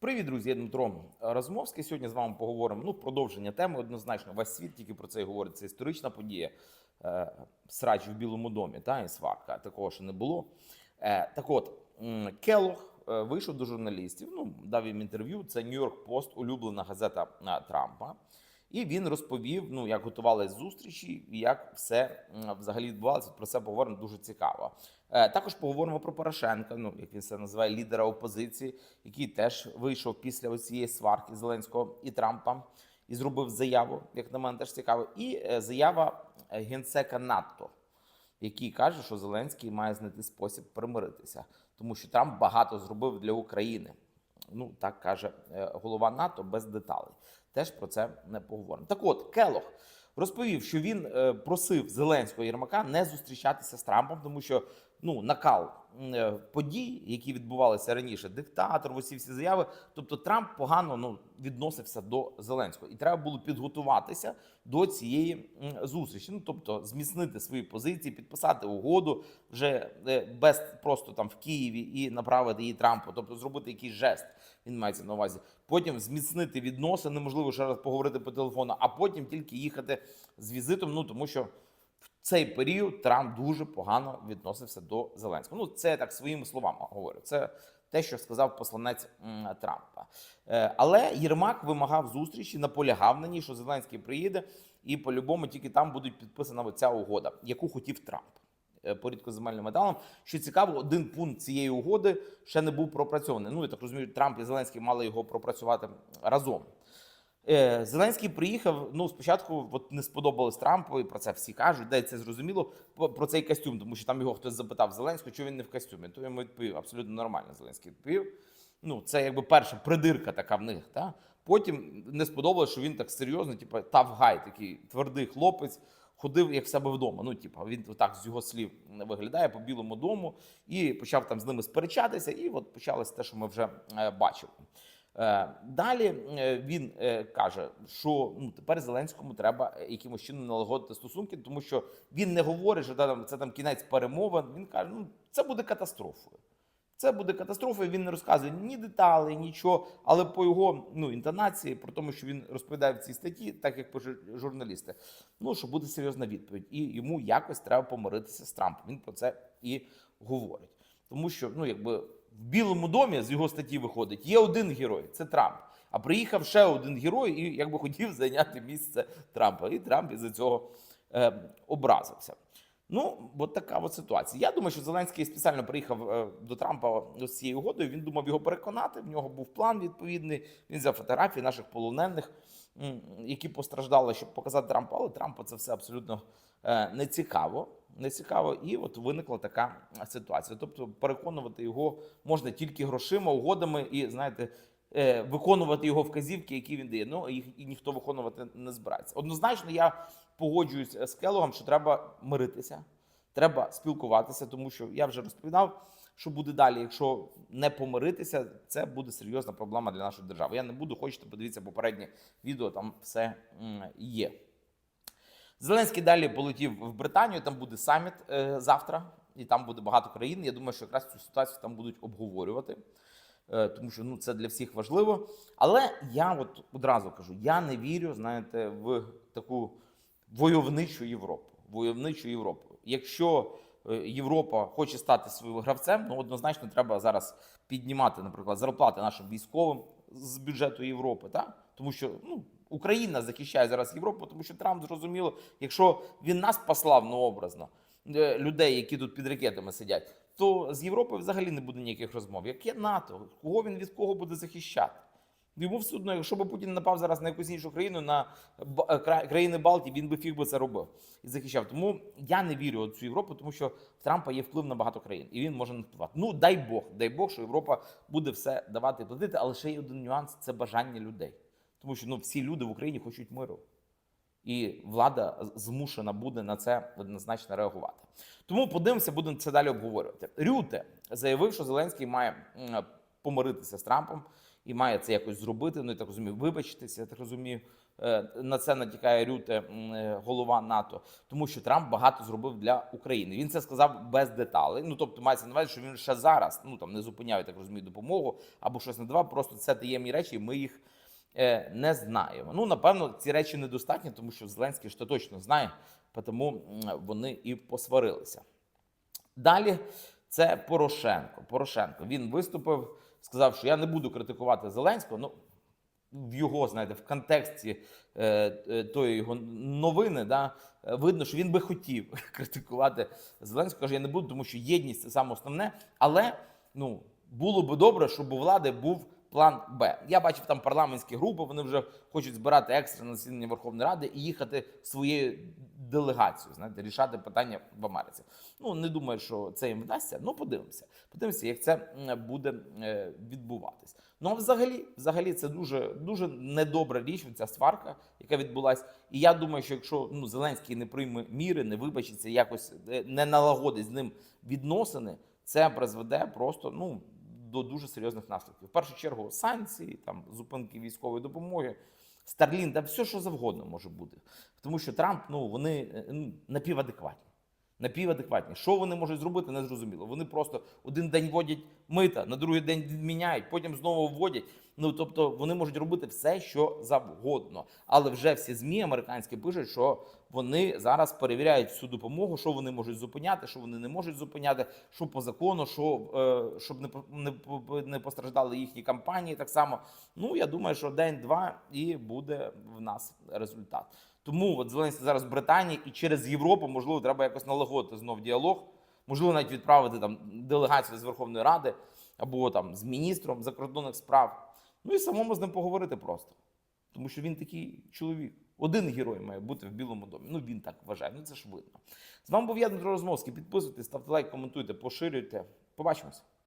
Привіт, друзі, я Дмитро Разумовський. Сьогодні з вами поговоримо. Ну, продовження теми однозначно. Весь світ тільки про це і говорить. Це історична подія. Е, Срач в Білому домі, та і сварка. Такого ще не було. Е, Так от, м, Келлог е, вийшов до журналістів. Ну, дав їм інтерв'ю. Це Нью-Йорк Пост, улюблена газета е, Трампа. І він розповів, ну як готувались зустрічі, і як все взагалі відбувалося. Про це поговоримо дуже цікаво. Е, Також поговоримо про Порошенка, ну як він це називає, лідера опозиції, який теж вийшов після цієї сварки Зеленського і Трампа і зробив заяву, як на мене теж цікаво. І е, заява е, генсека НАТО, який каже, що Зеленський має знайти спосіб примиритися, тому що Трамп багато зробив для України. Ну так каже голова НАТО без деталей. Теж про це не поговоримо. Так от Келох розповів, що він е, просив Зеленського Єрмака не зустрічатися з Трампом, тому що ну накал е, подій, які відбувалися раніше, диктатор, усі всі заяви. Тобто Трамп погано ну відносився до Зеленського, і треба було підготуватися до цієї зустрічі. Ну тобто зміцнити свої позиції, підписати угоду вже е, без просто там в Києві і направити її Трампу, тобто зробити якийсь жест. Він мається на увазі. Потім зміцнити відносини, можливо, ще раз поговорити по телефону, а потім тільки їхати з візитом. Ну тому що цей період Трамп дуже погано відносився до Зеленського. Ну, це так своїми словами говорю. Це те, що сказав посланець Трампа. Е, Але Єрмак вимагав зустрічі, наполягав на ній, що Зеленський приїде, і по-любому тільки там буде підписана ця угода, яку хотів Трамп. е, По рідкоземельним металам. Що цікаво, один пункт цієї угоди ще не був пропрацьований. Ну, я так розумію, Трамп і Зеленський мали його пропрацювати разом. Е, Зеленський приїхав. Ну, спочатку от не сподобалось Трампу, і про це всі кажуть. Де це зрозуміло про цей костюм, тому що там його хтось запитав Зеленського, чого він не в костюмі. То йому відповів абсолютно нормально. Зеленський відповів. Ну, це якби перша придирка така в них. Та? Потім не сподобалось, що він так серйозно, типу, тавгай, такий твердий хлопець, ходив як в себе вдома. Ну, типу, він так з його слів виглядає по білому дому і почав там з ними сперечатися. І от почалося те, що ми вже е, бачили. Е, Далі е, він е, каже, що ну тепер Зеленському треба якимось чином налагодити стосунки, тому що він не говорить, що там це там кінець перемовин. Він каже, ну це буде катастрофою. Це буде катастрофою. Він не розказує ні деталей, нічого, але по його ну інтонації, про тому, що він розповідає в цій статті, так як пишуть журналісти, ну що буде серйозна відповідь, і йому якось треба помиритися з Трампом. Він про це і говорить, тому що ну якби в Білому домі з його статті виходить, є один герой це Трамп. А приїхав ще один герой і якби хотів зайняти місце Трампа. І Трамп із-за цього е, образився. Ну, от така от ситуація. Я думаю, що Зеленський спеціально приїхав е, до Трампа з цією угодою. Він думав його переконати. В нього був план відповідний. Він взяв фотографії наших полонених, які постраждали, щоб показати Трампу. Але Трампу це все абсолютно е, не цікаво. Не цікаво, і от виникла така ситуація. Тобто, переконувати його можна тільки грошима, угодами і знаєте, е, виконувати його вказівки, які він дає. Ну їх і ніхто виконувати не збирається. Однозначно, я погоджуюсь з Келогом, що треба миритися, треба спілкуватися, тому що я вже розповідав, що буде далі. Якщо не помиритися, це буде серйозна проблема для нашої держави. Я не буду, хочете, подивіться попереднє відео, там все є. Зеленський далі полетів в Британію. Там буде саміт е, завтра, і там буде багато країн. Я думаю, що якраз цю ситуацію там будуть обговорювати, е, тому що ну це для всіх важливо. Але я от одразу кажу: я не вірю, знаєте, в таку войовничу Європу. Войовничу Європу. Якщо е, Європа хоче стати своїм гравцем, ну однозначно треба зараз піднімати, наприклад, зарплати нашим військовим з бюджету Європи, так? тому що ну. Україна захищає зараз Європу, тому що Трамп зрозуміло, якщо він нас послав ну образно е, людей, які тут під ракетами сидять, то з Європою взагалі не буде ніяких розмов. Яке НАТО? Кого він від кого буде захищати? Йому все одно, якщо б Путін напав зараз на якусь іншу країну, на е, кра- країни Балтії, він би фіг би це робив і захищав. Тому я не вірю у цю Європу, тому що в Трампа є вплив на багато країн, і він може не впливати. Ну дай Бог, дай Бог, що Європа буде все давати і платити, але ще є один нюанс це бажання людей. Тому що ну, всі люди в Україні хочуть миру. І влада змушена буде на це однозначно реагувати. Тому подивимося, будемо це далі обговорювати. Рюте заявив, що Зеленський має помиритися з Трампом і має це якось зробити. Ну я так розумію, вибачитися. Я так розумію. Е, На це натякає Рюте, е, голова НАТО, тому що Трамп багато зробив для України. Він це сказав без деталей. Ну тобто мається на увазі, що він ще зараз ну там не зупиняв, я так розумію, допомогу або щось не давав. Просто це таємні речі, ми їх е, не знаємо. Ну напевно, ці речі недостатні, тому що Зеленський ж точно знає, тому вони і посварилися. Далі це Порошенко. Порошенко він виступив, сказав, що я не буду критикувати Зеленського. Ну в його, знаєте, в контексті е, е, тої його новини, да, е, видно, що він би хотів критикувати Зеленського. Каже, я не буду, тому що єдність це саме основне. Але ну було би добре, щоб у влади був план Б. Я бачив там парламентські групи. Вони вже хочуть збирати екстрене засідання Верховної Ради і їхати своєю делегацією, знаєте, рішати питання в Америці. Ну не думаю, що це їм вдасться. Ну подивимося. Подивимося, як це буде е, відбуватись. Ну а взагалі, взагалі, це дуже дуже недобра річ. Ця сварка, яка відбулась. І я думаю, що якщо ну Зеленський не прийме міри, не вибачиться, якось е, не налагодить з ним відносини, це призведе просто ну до дуже серйозних наслідків. В першу чергу санкції, там зупинки військової допомоги. Старлін, да все, що завгодно може бути. Тому що Трамп, ну вони ну, напівадекватні. Напівадекватні. Що вони можуть зробити, не зрозуміло. Вони просто один день вводять мита, на другий день відміняють, потім знову вводять. Ну тобто вони можуть робити все, що завгодно. Але вже всі змі американські пишуть, що вони зараз перевіряють всю допомогу, що вони можуть зупиняти, що вони не можуть зупиняти, що по закону, що е, щоб не не, не постраждали їхні компанії. Так само. Ну я думаю, що день-два і буде в нас результат. Тому от Зеленський зараз в Британії і через Європу, можливо, треба якось налагодити знов діалог. Можливо, навіть відправити там делегацію з Верховної Ради або там з міністром закордонних справ. Ну і самому з ним поговорити просто. Тому що він такий чоловік. Один герой має бути в Білому домі. Ну він так вважає. Ну це ж видно. З вами був я, Дмитро Розмовський. Підписуйтесь, ставте лайк, коментуйте, поширюйте. Побачимось.